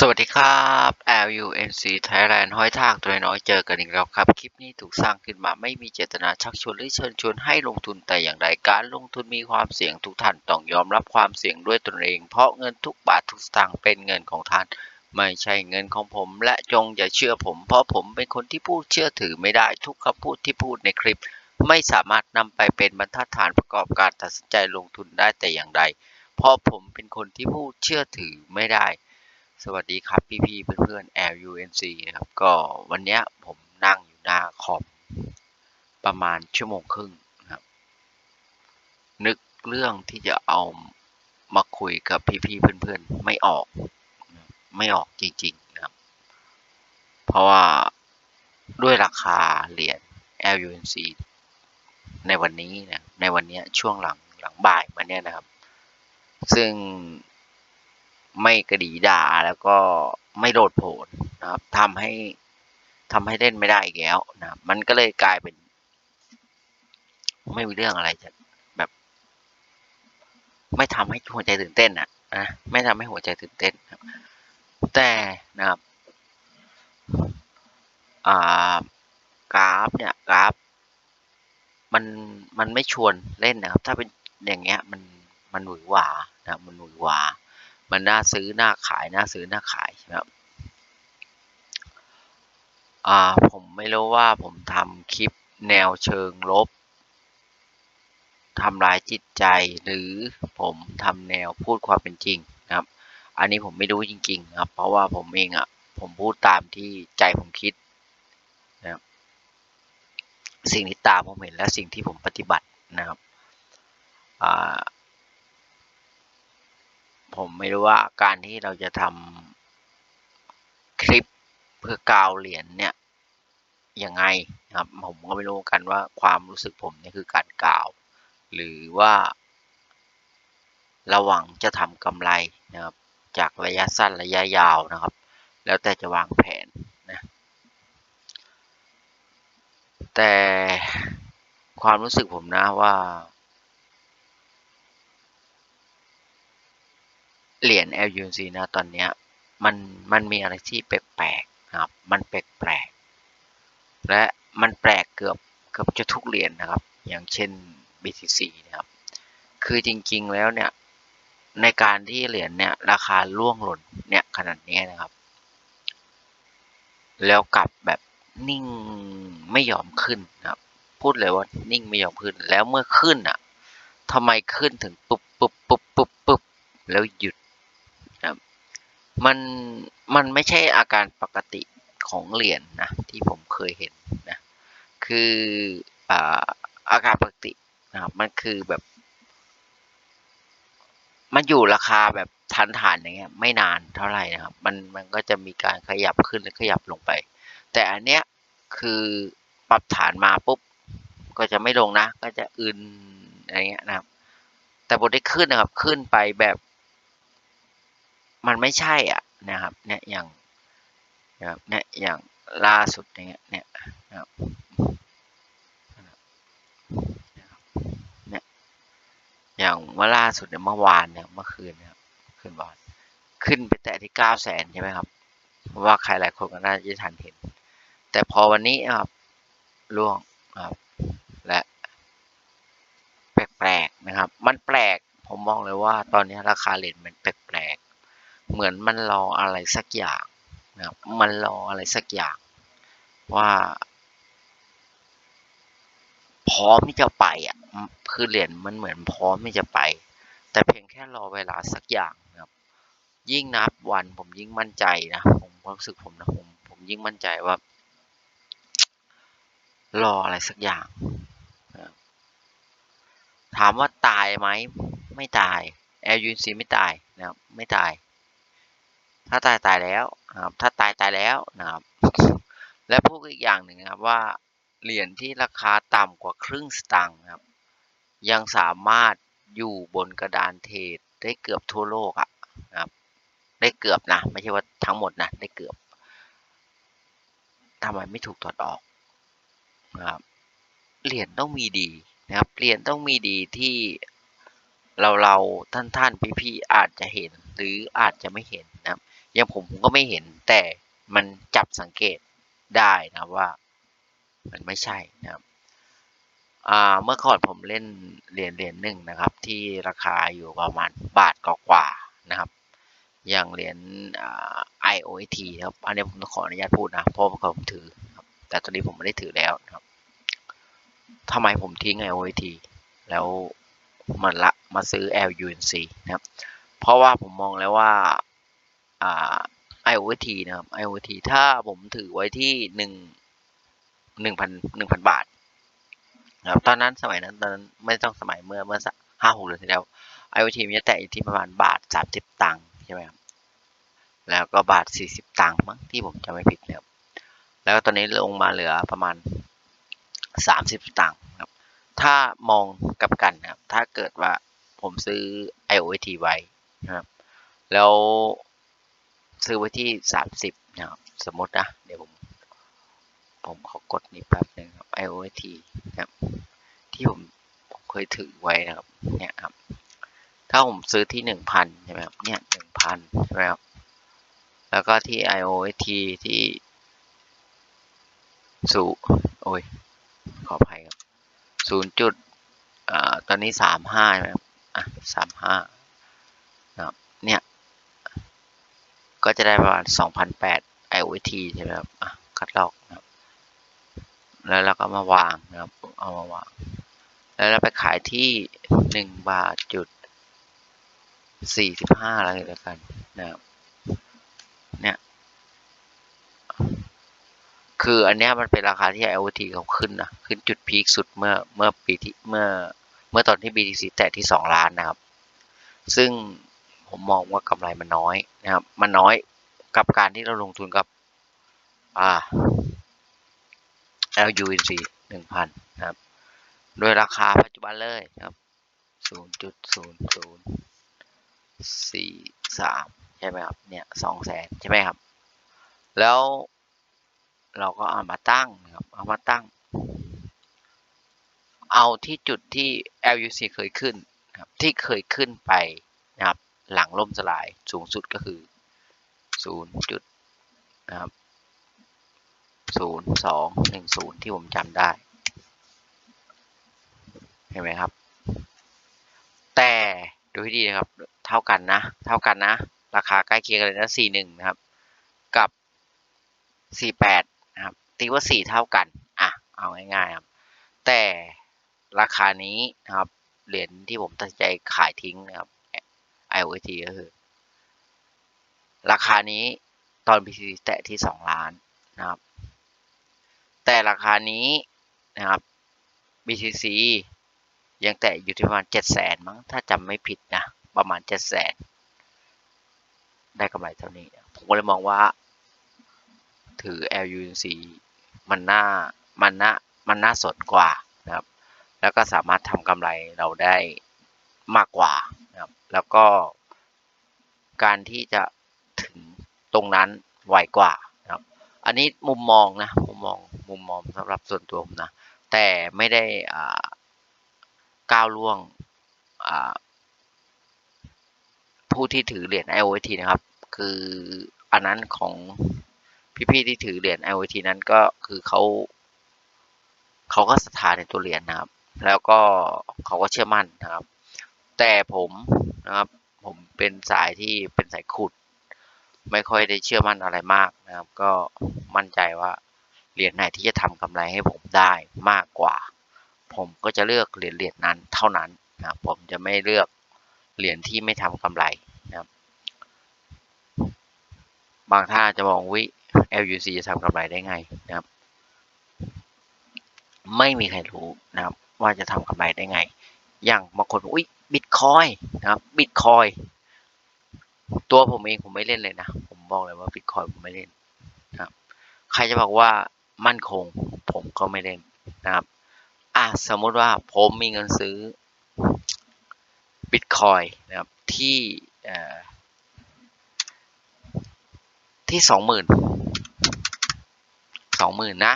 สวัสดีครับ LUNC Thailand ห้อยทากตัวน้อยเจอกันอีกแล้วครับ คลิปนี้ถูกสร้างขึ้นมาไม่มีเจตนาชักชวนหรือเชิญชวนให้ลงทุนแต่อย่างใดการลงทุนมีความเสี่ยงทุกท่านต้องยอมรับความเสี่ยงด้วยตนเอง เพราะเงินทุกบาททุกสตางค์เป็นเงินของท่าน ไม่ใช่เงินของผม และจงอย่าเชื่อผม เพราะผมเป็นคนที่พูดเชื่อถือไม่ได้ทุกคำพูดที่พูดในคลิป ไม่สามารถนำไปเป็นบรรทัดฐานประกอบการตัดสินใจลงทุนได้แต่อย่างใด เพราะผมเป็นคนที่พูดเชื่อถือไม่ได้ สวัสดีครับพี่พี่ๆเพื่อนๆ LUNC นะครับก็วันเนี้ยผมนั่งอยู่หน้าคอมประมาณชั่วโมงครึ่งนะครับ นึกเรื่องที่จะเอามาคุยกับพี่พี่ๆเพื่อนๆไม่ออกนะครับไม่ออกจริงๆนะครับ เพราะว่าด้วยราคาเหรียญ LUNC ในวันนี้นะในวันเนี้ยช่วงหลังหลังบ่ายมาเนี้ยนะครับ ซึ่ง ไม่กระดีด่าแล้วก็ไม่โลดโผนนะครับทำให้ทำให้เล่นไม่ได้อีกแล้วนะครับมันก็เลยกลายเป็น ไม่มีเรื่องอะไรจะแบบ ไม่ทำให้หัวใจตื่นเต้นอะนะไม่ทำให้หัวใจตื่นเต้นครับ แต่นะครับอ่ากราฟเนี่ยกราฟ มันมันไม่ชวนเล่นนะครับ ถ้าเป็นอย่างเงี้ย มันมันหวือหวานะมันหวือหวา มันน่าซื้อน่าขายน่าซื้อน่าขายนะครับอ่าผมไม่รู้ว่าผมทำคลิปแนวเชิงลบทำลายจิตใจหรือผมทำแนวพูดความเป็นจริงนะครับ อันนี้ผมไม่รู้จริงๆนะครับ เพราะว่าผมเองอะผมพูดตามที่ใจผมคิดนะครับสิ่งที่ตาผมเห็นและสิ่งที่ผมปฏิบัตินะครับอ่า ผมไม่รู้ว่าการที่เราจะทำคลิปเพื่อกาวเหรียญเนี่ยยังไงครับผมก็ไม่รู้กันว่าความรู้สึกผมนี่คือการกาว หรือว่า ระหวังจะทำกำไรนะครับจากระยะสั้นระยะยาวนะครับ แล้วแต่จะวางแผนนะแต่ความรู้สึกผมนะว่า เหรียญ LUC นะตอนเนี้ยมันมันมีอะไรที่แปลกๆนะครับ มันแปลกๆและมันแปลกเกือบเกือบจะทุกเหรียญนะครับ อย่างเช่น BTC นะครับ คือจริงๆแล้วเนี่ยในการที่เหรียญเนี่ยราคาล่วงหล่นเนี่ยขนาดนี้นะครับ แล้วกลับแบบนิ่งไม่ยอมขึ้นนะครับ พูดเลยว่านิ่งไม่ยอมขึ้นแล้วเมื่อขึ้นอะทำไมขึ้นถึงปุ๊บปุ๊บปุ๊บปุ๊บปุ๊บแล้วหยุด มันมันไม่ใช่อาการปกติของเหรียญนนะที่ผมเคยเห็นนะคืออาการปกตินะครับมันคือแบบ มันอยู่ราคาแบบทันฐานอย่างเงี้ยไม่นานเท่าไหร่นะครับ มันมันก็จะมีการขยับขึ้นและขยับลงไป แต่อันเนี้ยคือปรับฐานมาปุ๊บก็จะไม่ลงนะ ก็จะอื่นอะไรเงี้ยนะครับ แต่บทได้ขึ้นนะครับ ขึ้นไปแบบ มันไม่ใช่อะนะครับเนี่ยอย่างนะครับเนี่ยอย่างล่าสุดอย่างเงี้ยเนี่ยนะครับเนี่ยอย่างเมื่อล่าสุดเนี่ยเมื่อวานเนี่ยเมื่อคืนนะครับคืนวานขึ้นไปแตะที่เก้าแสนใช่ไหมครับเพราะว่าใครหลายคนก็น่าจะทันเห็น แต่พอวันนี้ครับล่วงครับและแปลกๆนะครับ มันแปลกผมมองเลยว่าตอนนี้ราคาเหรียญมันแปลก เหมือนมันรออะไรสักอย่างนะครับมันรออะไรสักอย่างว่า พร้อมที่จะไปอะคือเหรียญมันเหมือนพร้อมที่จะไป แต่เพียงแค่รอเวลาสักอย่างนะครับ ยิ่งนับวันผมยิ่งมั่นใจนะผมความรู้สึกผมนะผมผมยิ่งมั่นใจว่า รออะไรสักอย่าง ถามว่าตายไหมไม่ตาย LUNC ไม่ตายนะครับไม่ตาย ถ้าตายตายแล้วนะครับ ถ้าตายตายแล้วนะครับ และพูดอีกอย่างหนึ่งนะครับว่าเหรียญที่ราคาต่ำกว่าครึ่งสตางค์ครับ ยังสามารถอยู่บนกระดานเทรดได้เกือบทั่วโลกอะนะครับ ได้เกือบนะ ไม่ใช่ว่าทั้งหมดนะ ได้เกือบทำไมไม่ถูกถอดออกนะครับเหรียญต้องมีดีนะครับเหรียญต้องมีดีที่เราเราท่านท่านพี่พี่ๆอาจจะเห็นหรืออาจจะไม่เห็นนะครับ อย่างผมผมก็ไม่เห็นแต่มันจับสังเกตได้นะว่า มันไม่ใช่นะครับเมื่อก่อนผมเล่นเหรียญเหรียญหนึ่งนะครับ ที่ราคาอยู่ประมาณบาทกว่าๆนะครับ อย่างเหรียญอ่า IOT ครับ อันนี้ผมต้องขออนุญาตพูดนะเพราะว่าผมถือครับแต่ตอนนี้ผมไม่ได้ถือแล้วนะครับทำไมผมทิ้ง IOT แล้วมันละมาซื้อ LUNC นะครับ เพราะว่าผมมองแล้วว่า อ่า IOT นะครับ IOT ถ้าผมถือไว้ที่หนึ่งหนึ่งพันหนึ่งพันบาทนะครับตอนนั้นสมัยนั้นตอนนั้นไม่ต้องสมัยเมื่อเมื่อห้าหกเดือนที่แล้ว IoT มันจะแตะอยู่ที่ประมาณบาทสามสิบตังค์ใช่ไหมครับแล้วก็บาทสี่สิบตังค์มั้งที่ผมจำไม่ผิดนะครับแล้วตอนนี้ลงมาเหลือประมาณสามสิบตังค์ครับ ถ้ามองกับกันนะครับ ถ้าเกิดว่าผมซื้อ IoT ไว้นะครับ แล้ว ซื้อไว้ที่สามสิบนะครับสมมตินะเดี๋ยวผมผมขอกดนี่แป๊บหนึ่งครับ IoT นะครับที่ผมผมเคยถือไว้นะครับเนี่ยครับ ถ้าผมซื้อที่หนึ่งพันใช่ไหมครับเนี่ยหนึ่งพันใช่ไหมครับแล้วก็ที่ IOT ที่ศูโอ้ยขออภัยครับศูนย์จุดอ่าตอนนี้สามห้าใช่ไหมครับอะสามห้านะครับ เนี่ย ก็จะได้ประมาณสองพันแปด IOT ใช่ไหมครับคัดลอกนะครับแล้วเราก็มาวางนะครับ เอามาวาง แล้วเราไปขายที่หนึ่งบาทจุดสี่สิบห้าอะไรแล้วกันนะครับ เนี่ยคืออันนี้มันเป็นราคาที่ IoT เขาขึ้นนะขึ้นจุดพีคสุดเมื่อเมื่อปีที่เมื่อเมื่อตอนที่ BTC แตะที่สองล้านนะครับ ซึ่ง ผมมองว่ากำไรมันน้อยนะครับ มันน้อยกับการที่เราลงทุนกับอ่า LUNC หนึ่งพันนะครับโดยราคาปัจจุบันเลยนะครับศูนย์จุดศูนย์ศูนย์สี่สามใช่ไหมครับ เนี่ยสองแสนใช่ไหมครับ แล้วเราก็เอามาตั้งนะครับ เอามาตั้ง เอาที่จุดที่ LUC เคยขึ้นครับ ที่เคยขึ้นไป หลังล่มสลายสูงสุดก็คือศูนย์จุดนะครับศูนย์สองหนึ่งศูนย์ที่ผมจำได้ เห็นไหมครับ แต่ดูให้ดีนะครับ เท่ากันนะ เท่ากันนะ ราคาใกล้เคียงกันเลยนะสี่หนึ่งนะครับ กับสี่แปดนะครับ ตีว่าสี่เท่ากัน อะ เอาง่ายๆครับ แต่ราคานี้นะครับ เหรียญที่ผมตัดใจขายทิ้งนะครับ IOT ก็คือ ราคานี้ตอน BTC แตะที่สองล้านนะครับ แต่ราคานี้นะครับ BTC ยังแตะอยู่ที่ประมาณเจ็ดแสนมั้ง ถ้าจำไม่ผิดนะ ประมาณเจ็ดแสนได้กำไรเท่านี้ ผมก็เลยมองว่า ถือ LUNC มันน่า มันน่า มันน่าสนกว่านะครับ แล้วก็สามารถทำกำไรเราได้มากกว่า แล้วก็การที่จะถึงตรงนั้นไวกว่านะครับ อันนี้มุมมองนะมุมมองมุมมองสำหรับส่วนตัวผมนะแต่ไม่ได้ก้าวล่วงผู้ที่ถือเหรียญ IOT นะครับ คืออันนั้นของพี่ๆที่ถือเหรียญ IOT นั้นก็คือเขาเขาก็ศรัทธาในตัวเหรียญนะครับ แล้วก็เขาก็เชื่อมั่นนะครับ แต่ผมนะครับ ผมเป็นสายที่เป็นสายขุด ไม่ค่อยได้เชื่อมั่นอะไรมากนะครับ ก็มั่นใจว่าเหรียญไหนที่จะทำกำไรให้ผมได้มากกว่า ผมก็จะเลือกเหรียญเหรียญนั้นเท่านั้นนะครับผมจะไม่เลือกเหรียญที่ไม่ทำกำไรนะครับ บางท่านจะมองวิ LUC จะทำกำไรได้ไงนะครับ ไม่มีใครรู้นะครับ ว่าจะทำกำไรได้ไง อย่างบางคนอกอุ้ย บิตคอยนะครับบิตคอยตัวผมเองผมไม่เล่นเลยนะ ผมบอกเลยว่าบิตคอยผมไม่เล่นนะครับ ใครจะบอกว่ามั่นคง ผมก็ไม่เล่นนะครับอะสมมติว่าผมมีเงินซื้อบิตคอยนะครับที่ที่สองหมื่นสองหมื่นนะ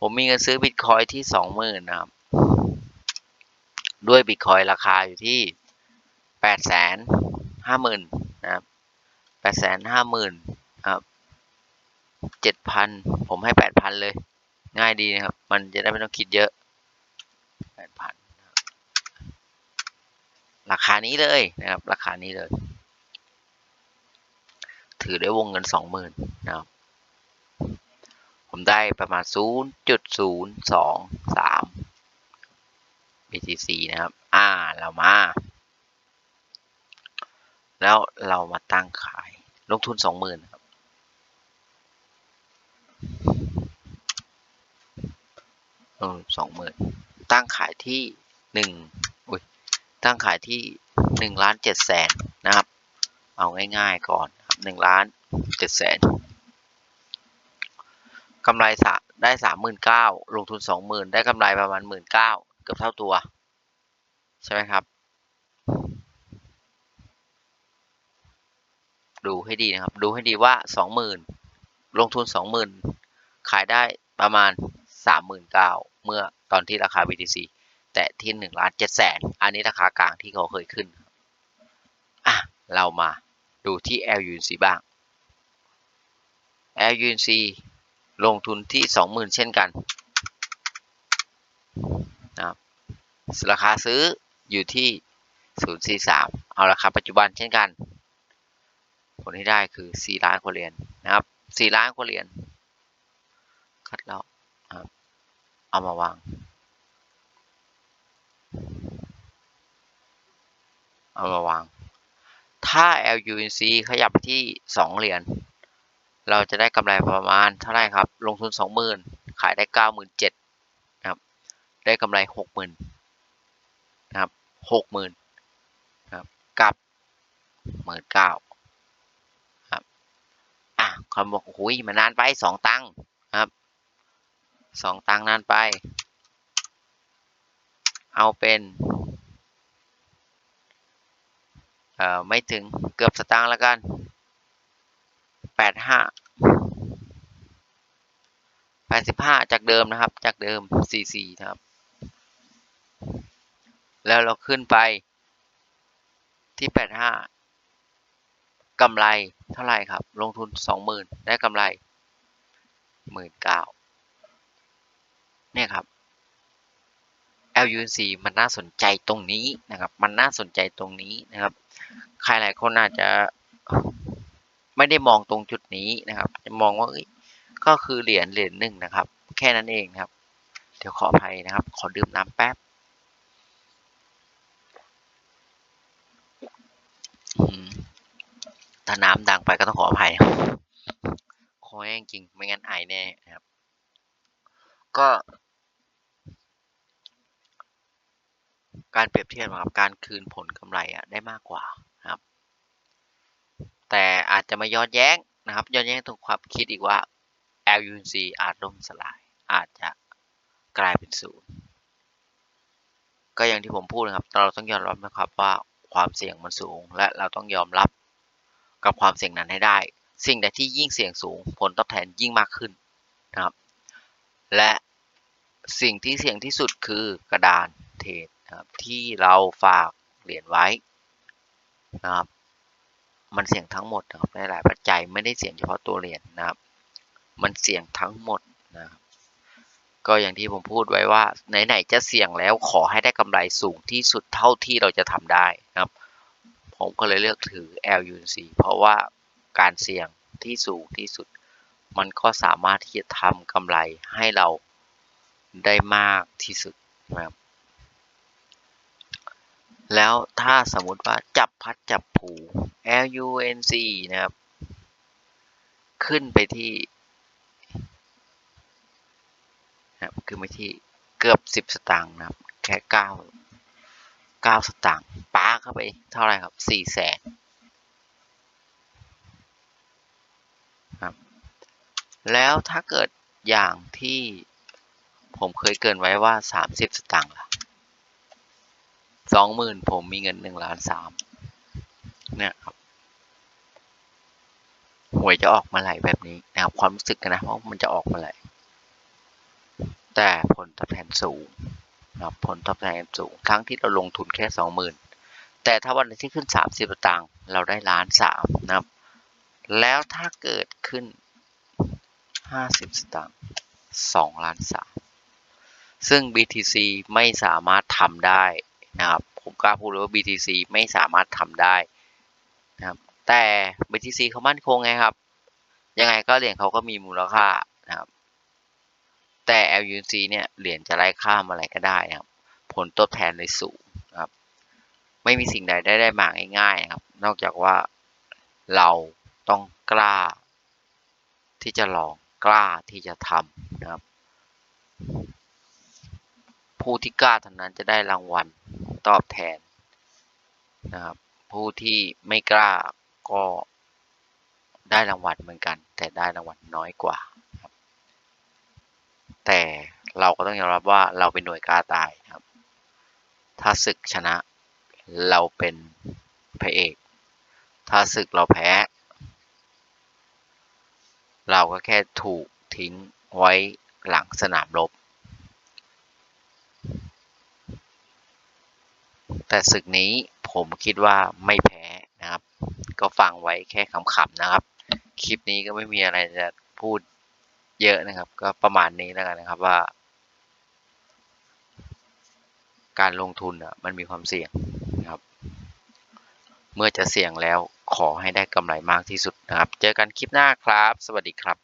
ผมมีเงินซื้อบิตคอยที่สองหมื่นนะครับ ด้วยบิตคอยราคาอยู่ที่แปดแสนห้าหมื่นนะครับแปดแสนห้าหมื่นครับเจ็ดพันผมให้แปดพันเลย ง่ายดีนะครับ มันจะได้ไม่ต้องคิดเยอะแปดพันราคานี้เลยนะครับ ราคานี้เลย ถือได้วงเงินสองหมื่นนะครับ ผมได้ประมาณศูนย์จุดสองสาม BTC นะครับ อ่า เรามา แล้วเรามาตั้งขาย ลงทุนสองหมื่นครับเออสองหมื่นตั้งขายที่หนึ่งอุ้ย ตั้งขายที่หนึ่งล้านเจ็ดแสนนะครับ เอาง่ายๆก่อนครับหนึ่งล้านเจ็ดแสนกำไรสะได้สามหมื่นเก้าลงทุนสองหมื่นได้กำไรประมาณหมื่นเก้า กือบเท่าตัว ใช่ไหมครับ ดูให้ดีนะครับ ดูให้ดีว่าสองหมื่นลงทุนสองหมื่นขายได้ประมาณสามหมื่นเก้าเมื่อตอนที่ราคา BTC แต่ที่หนึ่งล้านเจ็ดแสนอันนี้ราคากลางที่เขาเคยขึ้นอะเรามาดูที่ LUNC บ้าง LUNC ลงทุนที่สองหมื่นเช่นกัน นะครับราคาซื้ออยู่ที่ 043 เอาราคาปัจจุบันเช่นกัน ผลที่ได้คือ 4 ล้านกว่าเหรียญนะครับ 4 ล้านกว่าเหรียญคัดแล้วครับเอามาวาง เอามาวาง ถ้า LUNC ขยับไปที่ 2 เหรียญ เราจะได้กำไรประมาณเท่าไหร่ครับ ลงทุน 20,000 ขายได้ 97,000 ได้กำไร60,000นนะครับ60,000นครับกับ19,000ครับอะคำบอกโอ้ยมันนานไป2ตังค์ครับ2ตังค์นานไป เอาเป็นเอ่อไม่ถึงเกือบสตางค์แล้วกันแปดห้าแปดสิบห้าจากเดิมนะครับ จากเดิมสี่สี่ครับ แล้วเราขึ้นไปที่แปดห้ากำไรเท่าไหร่ครับ ลงทุนสองหมื่นได้กำไรหมื่นเก้าเนี่ยครับ LUC มันน่าสนใจตรงนี้นะครับ มันน่าสนใจตรงนี้นะครับ ใครหลายคนอาจจะไม่ได้มองตรงจุดนี้นะครับ จะมองว่าก็คือเหรียญเหรียญหนึ่งนะครับ แค่นั้นเองครับ เดี๋ยวขออภัยนะครับ ขอดื่มน้ำแป๊บ ถ้าน้ำดังไปก็ต้องขออภัยคอแห้งจริง ไม่งั้นไอแน่ครับ ก็ การเปรียบเทียบกับ การคืนผลกำไรอะได้มากกว่าครับ แต่อาจจะมาย้อนแย้งนะครับ ย้อนแย้งตรงความคิดอีกว่า LUC อาจล่มสลาย อาจจะกลายเป็นศูนย์ก็อย่างที่ผมพูดนะครับ เราต้องยอมรับนะครับว่า ความเสี่ยงมันสูง และเราต้องยอมรับกับความเสี่ยงนั้นให้ได้ สิ่งใดที่ยิ่งเสี่ยงสูง ผลตอบแทนยิ่งมากขึ้นนะครับ และสิ่งที่เสี่ยงที่สุดคือกระดานเทรดนะครับที่เราฝากเหรียญไว้นะครับ มันเสี่ยงทั้งหมดนะครับหลายปัจจัยไม่ได้เสี่ยงเฉพาะตัวเหรียญนะครับ มันเสี่ยงทั้งหมดนะครับ ก็อย่างที่ผมพูดไว้ว่าไหนๆจะเสี่ยงแล้วขอให้ได้กำไรสูงที่สุดเท่าที่เราจะทำได้นะครับ ผมก็เลยเลือกถือ LUNC เพราะว่าการเสี่ยงที่สูงที่สุด มันก็สามารถที่จะทำกำไรให้เราได้มากที่สุดนะครับ แล้วถ้าสมมุติว่าจับพัดจับผู LUNC นะครับ ขึ้นไปที่ นะครับคือไปที่เกือบสิบสตางค์นะครับ แค่เก้าเก้าสตางค์ป้าเข้าไปเท่าไหร่ครับสี่แสนครับ แล้วถ้าเกิดอย่างที่ผมเคยเกินไว้ว่าสามสิบสตางค์ล่ะสองหมื่นผมมีเงินหนึ่งล้านสามเนี่ยครับหวยจะออกมาไหลแบบนี้นะครับความรู้สึกนะเพราะมันจะออกมาไหล แต่ผลตอบแทนสูงนะครับผลตอบแทนสูง ทั้งที่เราลงทุนแค่สองหมื่นแต่ถ้าวันที่ขึ้น 30สตางค์เราได้ล้านสามนะครับ แล้วถ้าเกิดขึ้น 50 สตางค์2ล้านสามซึ่ง BTC ไม่สามารถทำได้นะครับ ผมกล้าพูดเลยว่า BTC ไม่สามารถทำได้นะครับแต่ BTC เขามั่นคงไงครับ ยังไงก็เหรียญเขาก็มีมูลค่านะครับ แต่ LUC เนี่ยเหรียญจะไล่ข้ามอะไรก็ได้ครับ ผลตอบแทนเลยสูงครับ ไม่มีสิ่งใดได้ได้มาง่ายๆครับ นอกจากว่าเราต้องกล้า ที่จะลองกล้าที่จะทำนะครับ ผู้ที่กล้าเท่านั้นจะได้รางวัลตอบแทนนะครับ ผู้ที่ไม่กล้าก็ได้รางวัลเหมือนกัน แต่ได้รางวัลน้อยกว่า แต่เราก็ต้องยอมรับว่าเราเป็นหน่วยกล้าตายครับ ถ้าศึกชนะเราเป็นพระเอก ถ้าศึกเราแพ้ เราก็แค่ถูกทิ้งไว้หลังสนามรบ แต่ศึกนี้ผมคิดว่าไม่แพ้นะครับ ก็ฟังไว้แค่ขำๆนะครับ คลิปนี้ก็ไม่มีอะไรจะพูด เยอะนะครับ ก็ประมาณนี้แล้วกันนะครับว่า การลงทุนอะมันมีความเสี่ยงนะครับ เมื่อจะเสี่ยงแล้วขอให้ได้กำไรมากที่สุดนะครับ เจอกันคลิปหน้าครับ สวัสดีครับ